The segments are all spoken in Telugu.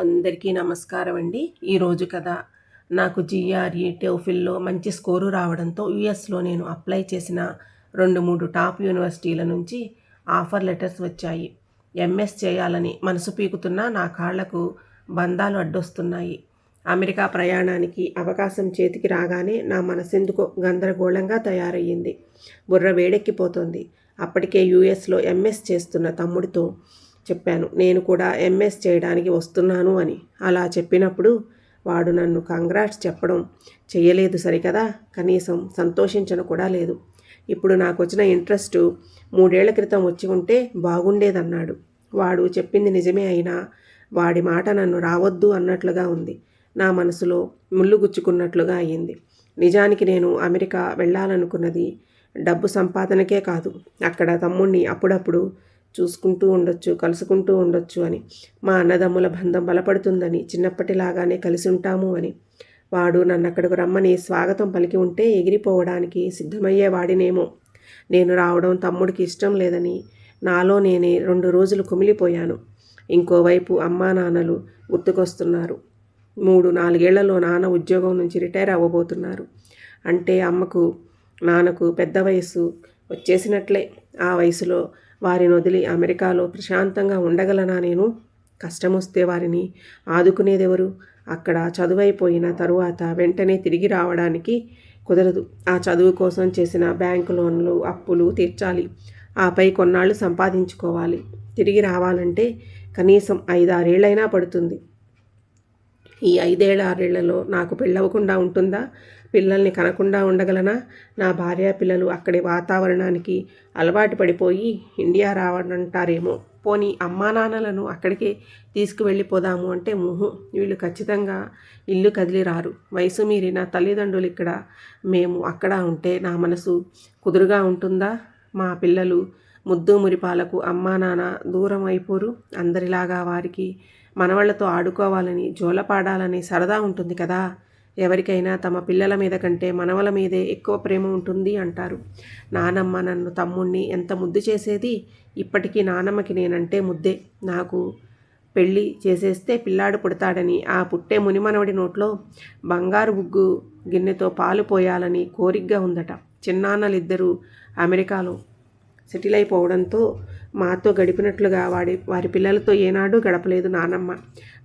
అందరికీ నమస్కారం అండి ఈరోజు కథ నాకు జిఆర్ఈ టోఫిల్లో మంచి స్కోరు రావడంతో యుఎస్లో నేను అప్లై చేసిన రెండు మూడు టాప్ యూనివర్సిటీల నుంచి ఆఫర్ లెటర్స్ వచ్చాయి. ఎంఎస్ చేయాలని మనసు పీకుతున్నా నా కాళ్ళకు బంధాలు అడ్డొస్తున్నాయి. అమెరికా ప్రయాణానికి అవకాశం చేతికి రాగానే నా మనసెందుకో గందరగోళంగా తయారయ్యింది. బుర్ర వేడెక్కిపోతుంది. అప్పటికే యూఎస్లో ఎంఎస్ చేస్తున్న తమ్ముడితో చెప్పాను. నేను కూడా ఎంఎస్ చేయడానికి వస్తున్నాను అని. అలా చెప్పినప్పుడు వాడు నన్ను కంగ్రాట్స్ చెప్పడం చేయలేదు సరికదా? కనీసం సంతోషించను కూడా లేదు. ఇప్పుడు నాకు వచ్చిన ఇంట్రెస్ట్ మూడేళ్ళ క్రితం వచ్చి ఉంటే బాగుండేదన్నాడు. వాడు చెప్పింది నిజమే అయినా వాడి మాట నన్ను రావద్దు అన్నట్లుగా ఉంది. నా మనసులో ముళ్ళు గుచ్చుకున్నట్లుగా అయ్యింది. నిజానికి నేను అమెరికా వెళ్ళాలనుకున్నది డబ్బు సంపాదనకే కాదు. అక్కడ తమ్ముణ్ణి అప్పుడప్పుడు చూసుకుంటూ ఉండొచ్చు కలుసుకుంటూ ఉండొచ్చు అని. మా అన్నదమ్ముల బంధం బలపడుతుందని చిన్నప్పటిలాగానే కలిసి ఉంటాము అని. వాడు నన్ను అక్కడికి రమ్మని స్వాగతం పలికి ఉంటే ఎగిరిపోవడానికి సిద్ధమయ్యేవాడినేమో నేను రావడం తమ్ముడికి ఇష్టం లేదని నాలో నేనే రెండు రోజులు కుమిలిపోయాను. ఇంకోవైపు అమ్మా నాన్నలు గుర్తుకొస్తున్నారు మూడు నాలుగేళ్ళలో నాన్న ఉద్యోగం నుంచి రిటైర్ అవ్వబోతున్నారు. అంటే అమ్మకు నాన్నకు పెద్ద వయసు వచ్చేసినట్లే. ఆ వయసులో వారిని వదిలి అమెరికాలో ప్రశాంతంగా ఉండగలనా నేను? కష్టం వస్తే వారిని ఆదుకునేదెవరు? అక్కడ చదువైపోయిన తరువాత వెంటనే తిరిగి రావడానికి కుదరదు. ఆ చదువు కోసం చేసిన బ్యాంకు లోన్లు అప్పులు తీర్చాలి. ఆపై కొన్నాళ్ళు సంపాదించుకోవాలి. తిరిగి రావాలంటే కనీసం ఐదారేళ్ళైనా పడుతుంది. ఈ ఐదేళ్ళ ఆరేళ్ళలో నాకు పెళ్ళవకుండా ఉంటుందా? పిల్లల్ని కనకుండా ఉండగలనా? నా భార్య పిల్లలు అక్కడి వాతావరణానికి అలవాటు పడిపోయి ఇండియా రావడంటారేమో పోనీ అమ్మా నాన్నలను అక్కడికే తీసుకువెళ్ళిపోదాము అంటే ముహు వీళ్ళు ఖచ్చితంగా ఇల్లు కదిలి రారు. వయసు మీరిన తల్లిదండ్రులు ఇక్కడ మేము అక్కడ ఉంటే నా మనసు కుదురుగా ఉంటుందా? మా పిల్లలు ముద్దు మురిపాలకు అమ్మా నాన్న దూరం అయిపోరు. అందరిలాగా వారికి మనవాళ్ళతో ఆడుకోవాలని జోలపాడాలని సరదా ఉంటుంది కదా? ఎవరికైనా తమ పిల్లల మీద కంటే మనవల మీదే ఎక్కువ ప్రేమ ఉంటుంది అంటారు. నానమ్మ నన్ను తమ్ముణ్ణి ఎంత ముద్దు చేసేది? ఇప్పటికీ నానమ్మకి నేనంటే ముద్దే. నాకు పెళ్ళి చేసేస్తే పిల్లాడు పుడతాడని ఆ పుట్టే మునిమనవడి నోట్లో బంగారు బుగ్గు గిన్నెతో పాలు పోయాలని కోరికగా ఉందట. చిన్నాన్నలిద్దరూ అమెరికాలో సెటిల్ అయిపోవడంతో మాతో గడిపినట్లుగా వాడి వారి పిల్లలతో ఏనాడూ గడపలేదు నానమ్మ.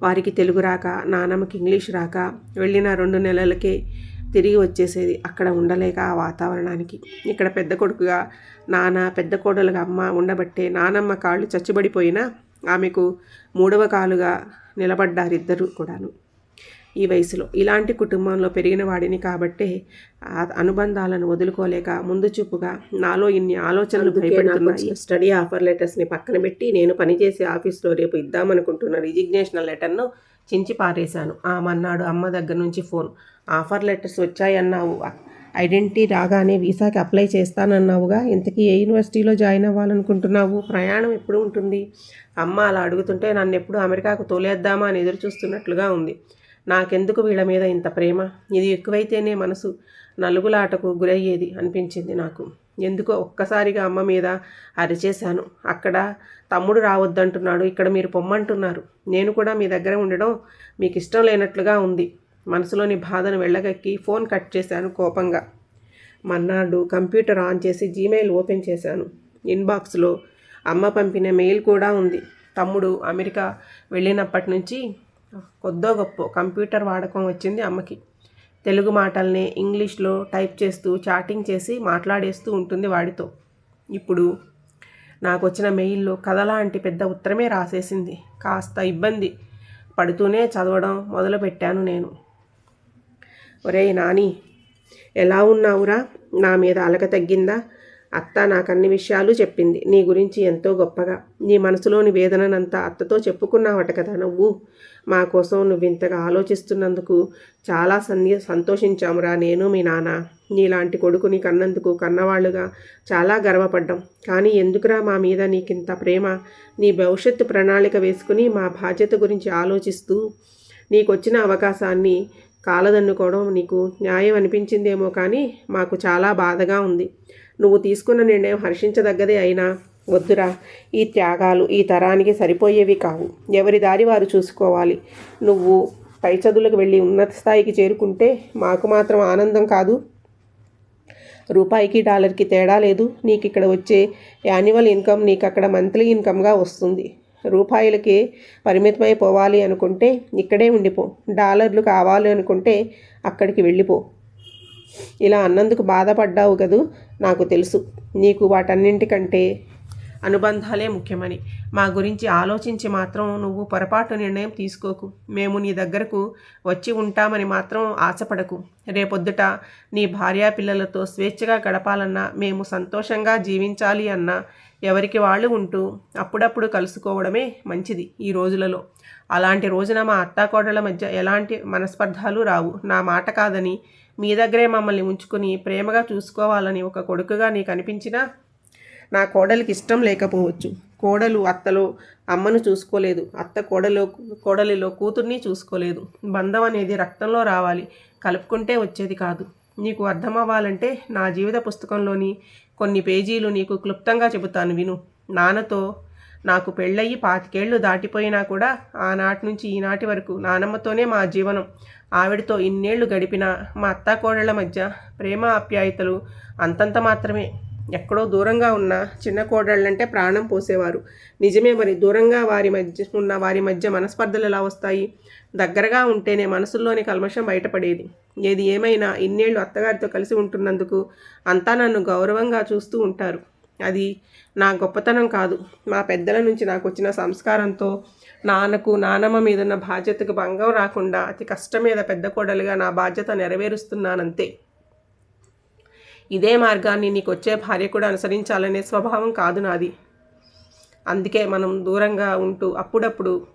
వారికి తెలుగు రాక నానమ్మకి ఇంగ్లీష్ రాక వెళ్ళిన రెండు నెలలకే తిరిగి వచ్చేసేది అక్కడ ఉండలేక ఆ వాతావరణానికి. ఇక్కడ పెద్ద కొడుకుగా నాన్న పెద్ద కోడలుగా అమ్మ ఉండబట్టే నానమ్మ కాళ్ళు చచ్చుబడిపోయినా ఆమెకు మూడవ కాలుగా నిలబడ్డారిద్దరు కూడాను. ఈ వయసులో. ఇలాంటి కుటుంబంలో పెరిగిన వాడిని కాబట్టే అనుబంధాలను వదులుకోలేక ముందు చూపుగా నాలో ఇన్ని ఆలోచనలు భయపెడుతున్నాయి. స్టడీ ఆఫర్ లెటర్స్ని పక్కన పెట్టి నేను పనిచేసే ఆఫీస్లో రేపు ఇద్దామనుకుంటున్న రిజిగ్నేషన్ లెటర్ను చించి పారేశాను. ఆ మన్నాడు అమ్మ దగ్గర నుంచి ఫోన్. ఆఫర్ లెటర్స్ వచ్చాయన్నావు. ఐడెంటిటీ రాగానే వీసాకి అప్లై చేస్తానన్నావుగా. ఇంతకీ ఏ యూనివర్సిటీలో జాయిన్ అవ్వాలనుకుంటున్నావు? ప్రయాణం ఎప్పుడు ఉంటుంది? అమ్మ అలా అడుగుతుంటే నన్ను ఎప్పుడు అమెరికాకు తోలేద్దామా అని ఎదురు చూస్తున్నట్లుగా ఉంది. నాకెందుకు వీళ్ళ మీద ఇంత ప్రేమ? ఇది ఎక్కువైతేనే మనసు నలుగులాటకు గురయ్యేది అనిపించింది నాకు. ఎందుకో ఒక్కసారిగా అమ్మ మీద అరిచేశాను. అక్కడ తమ్ముడు రావద్దంటున్నాడు. ఇక్కడ మీరు పొమ్మంటున్నారు. నేను కూడా మీ దగ్గర ఉండడం మీకు ఇష్టం లేనట్లుగా ఉంది. మనసులోని బాధను వెళ్ళగక్కి ఫోన్ కట్ చేశాను కోపంగా. మన్నాడు కంప్యూటర్ ఆన్ చేసి జీమెయిల్ ఓపెన్ చేశాను. ఇన్బాక్స్లో అమ్మ పంపిన మెయిల్ కూడా ఉంది. తమ్ముడు అమెరికా వెళ్ళినప్పటి నుంచి కొద్దో గొప్ప కంప్యూటర్ వాడకం వచ్చింది అమ్మకి. తెలుగు మాటల్నే ఇంగ్లీష్లో టైప్ చేస్తూ చాటింగ్ చేసి మాట్లాడేస్తూ ఉంటుంది వాడితో. ఇప్పుడు నాకు వచ్చిన మెయిల్లో కథలాంటి పెద్ద ఉత్తరమే రాసేసింది. కాస్త ఇబ్బంది పడుతూనే చదవడం మొదలుపెట్టాను నేను. ఒరే నాని ఎలా ఉన్నావురా? నా మీద అలక తగ్గిందా? అత్త నాకు అన్ని విషయాలు చెప్పింది. నీ గురించి ఎంతో గొప్పగా. నీ మనసులోని వేదననంతా అత్తతో చెప్పుకున్నావట కదా నువ్వు. మా కోసం నువ్వు ఇంతగా ఆలోచిస్తున్నందుకు చాలా సంది సంతోషించామురా నేను మీ నాన్న. నీలాంటి కొడుకుని కన్నందుకు కన్నవాళ్ళుగా చాలా గర్వపడ్డాం. కానీ ఎందుకురా మా మీద నీకింత ప్రేమ? నీ భవిష్యత్తు ప్రణాళిక వేసుకుని మా బాధ్యత గురించి ఆలోచిస్తూ నీకొచ్చిన అవకాశాన్ని కాలదన్నుకోవడం నీకు న్యాయం అనిపించిందేమో కానీ మాకు చాలా బాధగా ఉంది. నువ్వు తీసుకున్న నిర్ణయం హర్షించదగ్గదే అయినా వద్దురా. ఈ త్యాగాలు ఈ తరానికి సరిపోయేవి కావు. ఎవరి దారి వారు చూసుకోవాలి. నువ్వు పై చదువులకు వెళ్ళి ఉన్నత స్థాయికి చేరుకుంటే మాకు మాత్రం ఆనందం కాదు. రూపాయికి డాలర్కి తేడా లేదు. నీకు ఇక్కడ వచ్చే యాన్యువల్ ఇన్కమ్ నీకు అక్కడ మంత్లీ ఇన్కమ్గా వస్తుంది. రూపాయలకి పరిమితమైపోవాలి అనుకుంటే ఇక్కడే ఉండిపో. డాలర్లు కావాలి అనుకుంటే అక్కడికి వెళ్ళిపో. ఇలా అన్నందుకు బాధపడ్డావు కదూ? నాకు తెలుసు. నీకు వాటన్నింటికంటే అనుబంధాలే ముఖ్యమని. మా గురించి ఆలోచించి మాత్రం నువ్వు పొరపాటు నిర్ణయం తీసుకోకు. మేము నీ దగ్గరకు వచ్చి ఉంటామని మాత్రం ఆశపడకు. రేపొద్దుట నీ భార్యా పిల్లలతో స్వేచ్ఛగా గడపాలన్నా మేము సంతోషంగా జీవించాలి అన్నా ఎవరికి వాళ్ళు ఉంటూ అప్పుడప్పుడు కలుసుకోవడమే మంచిది ఈ రోజులలో. అలాంటి రోజున మా అత్తాకోడల మధ్య ఎలాంటి మనస్పర్ధాలు రావు. నా మాట కాదని మీ దగ్గరే మమ్మల్ని ఉంచుకుని ప్రేమగా చూసుకోవాలని ఒక కొడుకుగా నీకు అనిపించినా నా కోడలికి ఇష్టం లేకపోవచ్చు. కోడలు అత్తలో అమ్మను చూసుకోలేదు. అత్త కోడలో కోడలిలో కూతుర్ని చూసుకోలేదు. బంధం అనేది రక్తంలో రావాలి. కలుపుకుంటే వచ్చేది కాదు. నీకు అర్థం అవ్వాలంటే నా జీవిత పుస్తకంలోని కొన్ని పేజీలు నీకు క్లుప్తంగా చెబుతాను విను. నాన్నతో నాకు పెళ్ళయి పాతికేళ్ళు దాటిపోయినా కూడా ఆనాటి నుంచి ఈనాటి వరకు నానమ్మతోనే మా జీవనం. ఆవిడతో ఇన్నేళ్ళు గడిపిన మా అత్తాకోడళ్ళ మధ్య ప్రేమ ఆప్యాయతలు అంతంత మాత్రమే. ఎక్కడో దూరంగా ఉన్న చిన్న కోడళ్ళంటే ప్రాణం పోసేవారు. నిజమే మరి దూరంగా వారి మధ్య ఉన్న వారి మధ్య మనస్పర్ధలు ఎలా వస్తాయి? దగ్గరగా ఉంటేనే మనసుల్లోని కల్మషం బయటపడేది. ఏది ఏమైనా ఇన్నేళ్ళు అత్తగారితో కలిసి ఉంటున్నందుకు అంతా నన్ను గౌరవంగా చూస్తూ ఉంటారు. అది నా గొప్పతనం కాదు. మా పెద్దల నుంచి నాకు వచ్చిన సంస్కారంతో నాన్నకు నానమ్మ మీదున్న బాధ్యతకు భంగం రాకుండా అతి కష్టం మీద పెద్ద కోడలుగా నా బాధ్యత నెరవేరుస్తున్నానంతే. ఇదే మార్గాన్ని నీకు వచ్చే భార్య కూడా అనుసరించాలనే స్వభావం కాదు నాది. అందుకే మనం దూరంగా ఉంటూ అప్పుడప్పుడు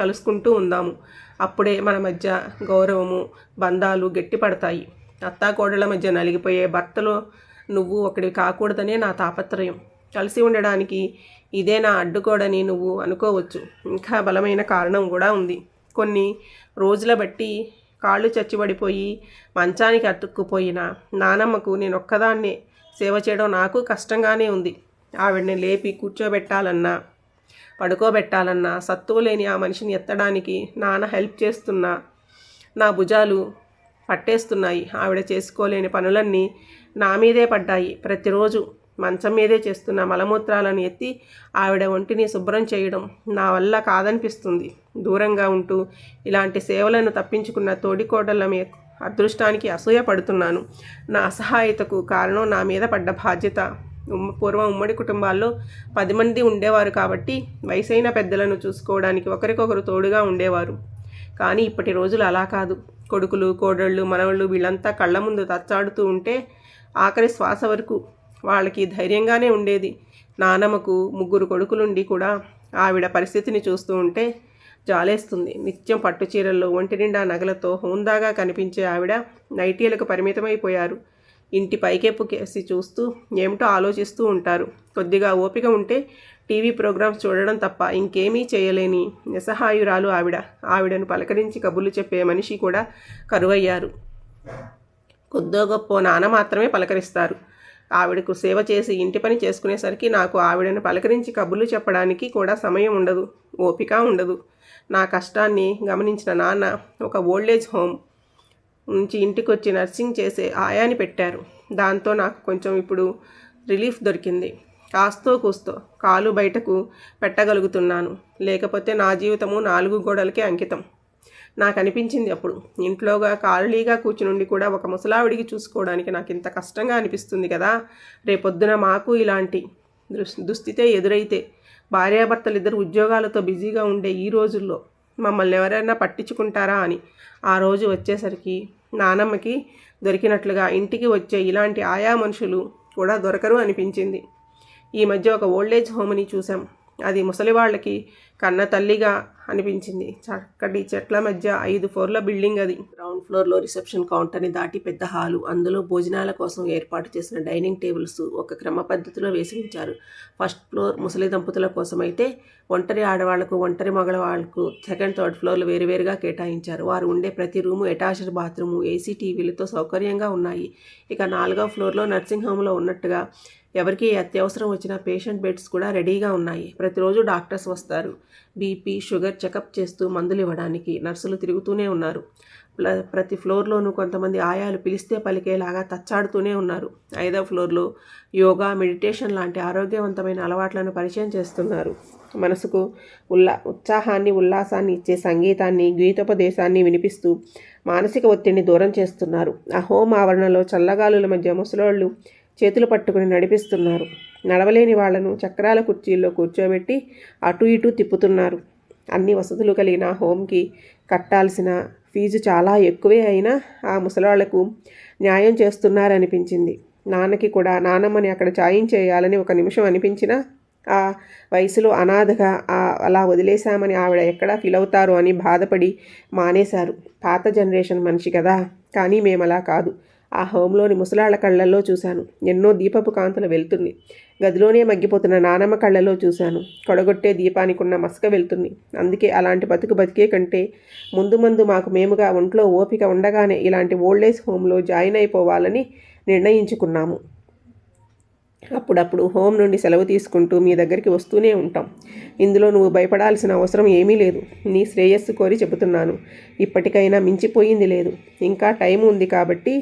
కలుసుకుంటూ ఉందాము. అప్పుడే మన మధ్య గౌరవము బంధాలు గట్టిపడతాయి. అత్తాకోడళ్ళ మధ్య నలిగిపోయే భర్తలో నువ్వు ఒకటి కాకూడదనే నా తాపత్రయం. కలిసి ఉండడానికి ఇదే నా అడ్డుకోడని నువ్వు అనుకోవచ్చు. ఇంకా బలమైన కారణం కూడా ఉంది. కొన్ని రోజుల బట్టి కాళ్ళు చచ్చిపడిపోయి మంచానికి అతుక్కుపోయిన నానమ్మకు నేను ఒక్కదాన్నే సేవ చేయడం నాకు కష్టంగానే ఉంది. ఆవిడని లేపి కూర్చోబెట్టాలన్నా పడుకోబెట్టాలన్నా సత్తువు లేని ఆ మనిషిని ఎత్తడానికి నాన్న హెల్ప్ చేస్తున్నా. నా భుజాలు పట్టేస్తున్నాయి. ఆవిడ చేసుకోలేని పనులన్నీ నా మీదే పడ్డాయి. ప్రతిరోజు మంచం మీదే చేస్తున్న మలమూత్రాలను ఎత్తి ఆవిడ ఒంటిని శుభ్రం చేయడం నా వల్ల కాదనిపిస్తుంది. దూరంగా ఉంటూ ఇలాంటి సేవలను తప్పించుకున్న తోడికోడళ్ళ మీ అదృష్టానికి అసూయ పడుతున్నాను. నా అసహాయతకు కారణం నా మీద పడ్డ బాధ్యత. పూర్వం ఉమ్మడి కుటుంబాల్లో పది మంది ఉండేవారు కాబట్టి వయసైన పెద్దలను చూసుకోవడానికి ఒకరికొకరు తోడుగా ఉండేవారు. కానీ ఇప్పటి రోజులు అలా కాదు. కొడుకులు కోడళ్ళు మనవళ్ళు వీళ్ళంతా కళ్ళ ముందు తచ్చాడుతూ ఉంటే ఆఖరి శ్వాస వరకు వాళ్ళకి ధైర్యంగానే ఉండేది. నానమ్మకు ముగ్గురు కొడుకులుండి కూడా ఆవిడ పరిస్థితిని చూస్తూ ఉంటే జాలేస్తుంది. నిత్యం పట్టు చీరల్లో ఒంటి నిండా నగలతో హోందాగా కనిపించే ఆవిడ నైటీలకు పరిమితమైపోయారు. ఇంటి పైకెప్పు కేసి చూస్తూ ఏమిటో ఆలోచిస్తూ ఉంటారు. కొద్దిగా ఓపిక ఉంటే టీవీ ప్రోగ్రామ్స్ చూడడం తప్ప ఇంకేమీ చేయలేని నిస్సహాయురాలు ఆవిడ. ఆవిడను పలకరించి కబుర్లు చెప్పే మనిషి కూడా కరువయ్యారు. కొద్దో గొప్ప నాన్న మాత్రమే పలకరిస్తారు. ఆవిడకు సేవ చేసి ఇంటి పని చేసుకునేసరికి నాకు ఆవిడను పలకరించి కబుర్లు చెప్పడానికి కూడా సమయం ఉండదు ఓపిక ఉండదు. నా కష్టాన్ని గమనించిన నాన్న ఒక ఓల్డేజ్ హోమ్ నుంచి ఇంటికి వచ్చి నర్సింగ్ చేసే ఆయాని పెట్టారు. దాంతో నాకు కొంచెం ఇప్పుడు రిలీఫ్ దొరికింది. కాస్తో కూస్తో కాలు బయటకు పెట్టగలుగుతున్నాను. లేకపోతే నా జీవితము నాలుగు గోడలకే అంకితం. నాకు అనిపించింది అప్పుడు. ఇంట్లోగా ఖాళీగా కూర్చునుండి కూడా ఒక ముసలావిడికి చూసుకోవడానికి నాకు ఇంత కష్టంగా అనిపిస్తుంది కదా. రేపొద్దున మాకు ఇలాంటి దుస్థితే ఎదురైతే భార్యాభర్తలు ఇద్దరు ఉద్యోగాలతో బిజీగా ఉండే ఈ రోజుల్లో మమ్మల్ని ఎవరైనా పట్టించుకుంటారా అని ఆ రోజు వచ్చేసరికి నానమ్మకి దొరికినట్లుగా ఇంటికి వచ్చే ఇలాంటి ఆయా మనుషులు కూడా దొరకరు అనిపించింది. ఈ మధ్య ఒక ఓల్డేజ్ హోమ్ని చూసాం అది ముసలి వాళ్ళకి కన్న తల్లిగా అనిపించింది. చక్కటి చెట్ల మధ్య ఐదు ఫ్లోర్ల బిల్డింగ్ అది. గ్రౌండ్ ఫ్లోర్లో రిసెప్షన్ కౌంటర్ని దాటి పెద్ద హాలు. అందులో భోజనాల కోసం ఏర్పాటు చేసిన డైనింగ్ టేబుల్స్ ఒక క్రమ పద్ధతిలో వేసి ఉంచారు ఫస్ట్ ఫ్లోర్ ముసలి దంపతుల కోసం అయితే ఒంటరి ఆడవాళ్ళకు ఒంటరి మగవాళ్ళకు సెకండ్ థర్డ్ ఫ్లోర్లు వేరువేరుగా కేటాయించారు. వారు ఉండే ప్రతి రూము అటాచ్డ్ బాత్రూము ఏసీ టీవీలతో సౌకర్యంగా ఉన్నాయి. ఇక నాలుగో ఫ్లోర్లో నర్సింగ్ హోమ్లో ఉన్నట్టుగా ఎవరికి అత్యవసరం వచ్చిన పేషెంట్ బెడ్స్ కూడా రెడీగా ఉన్నాయి. ప్రతిరోజు డాక్టర్స్ వస్తారు. బీపీ షుగర్ చెకప్ చేస్తూ మందులు ఇవ్వడానికి నర్సులు తిరుగుతూనే ఉన్నారు. ప్ల ప్రతి ఫ్లోర్లోనూ కొంతమంది ఆయాలు పిలిస్తే పలికేలాగా తచ్చాడుతూనే ఉన్నారు. ఐదవ ఫ్లోర్లో యోగా మెడిటేషన్ లాంటి ఆరోగ్యవంతమైన అలవాట్లను పరిచయం చేస్తున్నారు. మనసుకు ఉల్లా ఉత్సాహాన్ని ఉల్లాసాన్ని ఇచ్చే సంగీతాన్ని గీతోపదేశాన్ని వినిపిస్తూ మానసిక ఒత్తిడిని దూరం చేస్తున్నారు. ఆ హోమ్ ఆవరణలో చల్లగాలుల మధ్య ముసలోళ్ళు చేతులు పట్టుకుని నడిపిస్తున్నారు. నడవలేని వాళ్ళను చక్రాల కుర్చీల్లో కూర్చోబెట్టి అటు ఇటు తిప్పుతున్నారు. అన్ని వసతులు కలిగిన హోమ్కి కట్టాల్సిన ఫీజు చాలా ఎక్కువే అయినా ఆ ముసలాళ్ళకు న్యాయం చేస్తున్నారనిపించింది. నాన్నకి కూడా నానమ్మని అక్కడ జాయిన్ చేయాలని ఒక నిమిషం అనిపించినా ఆ వయసులో అనాథగా ఆ అలా వదిలేశామని ఆవిడ ఎక్కడ ఫీల్ అవుతారు అని బాధపడి మానేశారు. పాత జనరేషన్ మనిషి కదా కానీ మేము అలా కాదు. ఆ హోంలోని ముసలాళ్ళ కళ్ళల్లో చూశాను. ఎన్నో దీపపు కాంతులు వెళ్తుంది గదిలోనే మగ్గిపోతున్న నానమ్మ కళ్ళలో చూశాను. కొడగొట్టే దీపానికి ఉన్న మసక వెళ్తుంది. అందుకే అలాంటి బతుకు బతికే కంటే ముందు ముందు మాకు మేముగా ఒంట్లో ఓపిక ఉండగానే ఇలాంటి ఓల్డేజ్ హోమ్లో జాయిన్ అయిపోవాలని నిర్ణయించుకున్నాము. అప్పుడప్పుడు హోమ్ నుండి సెలవు తీసుకుంటూ మీ దగ్గరికి వస్తూనే ఉంటాం. ఇందులో నువ్వు భయపడాల్సిన అవసరం ఏమీ లేదు. నీ శ్రేయస్సు కోరి చెబుతున్నాను. ఇప్పటికైనా మించిపోయింది లేదు. ఇంకా టైం ఉంది కాబట్టి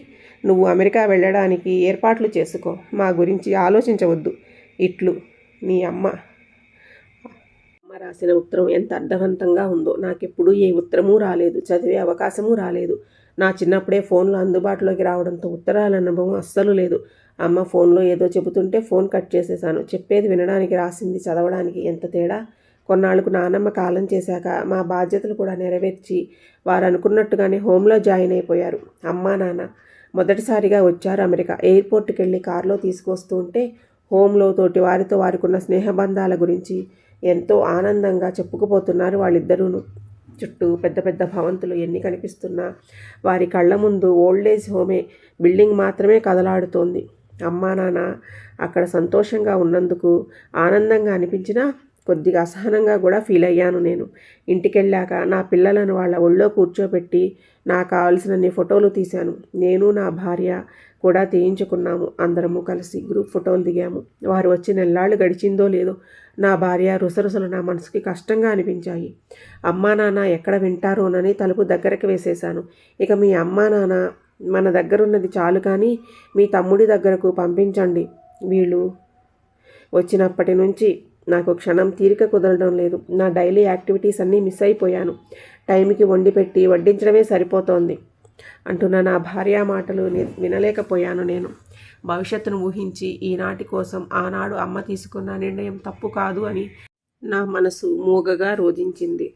నువ్వు అమెరికా వెళ్ళడానికి ఏర్పాట్లు చేసుకో. మా గురించి ఆలోచించవద్దు. ఇట్లు నీ అమ్మ. అమ్మ రాసిన ఉత్తరం ఎంత అర్థవంతంగా ఉందో. నాకెప్పుడు ఏ ఉత్తరమూ రాలేదు. చదివే అవకాశమూ రాలేదు. నా చిన్నప్పుడే ఫోన్లో అందుబాటులోకి రావడంతో ఉత్తరాల అనుభవం అస్సలు లేదు. అమ్మ ఫోన్లో ఏదో చెబుతుంటే ఫోన్ కట్ చేసేసాను చెప్పేది వినడానికి రాసింది చదవడానికి ఎంత తేడా? కొన్నాళ్ళకు నానమ్మ కాలం చేశాక మా బాధ్యతలు కూడా నెరవేర్చి వారు అనుకున్నట్టుగానే హోంలో జాయిన్ అయిపోయారు. అమ్మా నాన్న మొదటిసారిగా వచ్చారు అమెరికా. ఎయిర్పోర్ట్కి వెళ్ళి కారులో తీసుకొస్తూ ఉంటే హోంలో తోటి వారితో వారికున్న స్నేహబంధాల గురించి ఎంతో ఆనందంగా చెప్పుకుపోతున్నారు వాళ్ళిద్దరూను. చుట్టూ పెద్ద పెద్ద భవంతులు ఎన్ని కనిపిస్తున్నా వారి కళ్ళ ముందు ఓల్డేజ్ హోమే బిల్డింగ్ మాత్రమే కదలాడుతోంది. అమ్మా నాన్న అక్కడ సంతోషంగా ఉన్నందుకు ఆనందంగా అనిపించినా కొద్దిగా అసహనంగా కూడా ఫీల్ అయ్యాను నేను. ఇంటికెళ్ళాక నా పిల్లలను వాళ్ళ ఒళ్ళో కూర్చోబెట్టి నాకు కావాల్సినన్ని ఫోటోలు తీశాను. నేను నా భార్య కూడా తీయించుకున్నాము. అందరము కలిసి గ్రూప్ ఫోటోలు దిగాము. వారు వచ్చి నెల్లాళ్ళు గడిచిందో లేదో నా భార్య రుసరుసలు నా మనసుకి కష్టంగా అనిపించాయి. అమ్మా నాన్న ఎక్కడ వింటారోనని తలుపు దగ్గరకు వేసేశాను. ఇక మీ అమ్మా నాన్న మన దగ్గరున్నది చాలు కానీ మీ తమ్ముడి దగ్గరకు పంపించండి. వీళ్ళు వచ్చినప్పటి నుంచి నాకు క్షణం తీరిక కుదరడం లేదు. నా డైలీ యాక్టివిటీస్ అన్నీ మిస్ అయిపోయాను. టైంకి వండి పెట్టి వడ్డించడమే సరిపోతోంది. అంటున్న నా భార్య మాటలు వినలేకపోయాను నేను. భవిష్యత్తును ఊహించి ఈనాటి కోసం ఆనాడు అమ్మ తీసుకున్న నిర్ణయం తప్పు కాదు అని నా మనసు మూగగా రోధించింది.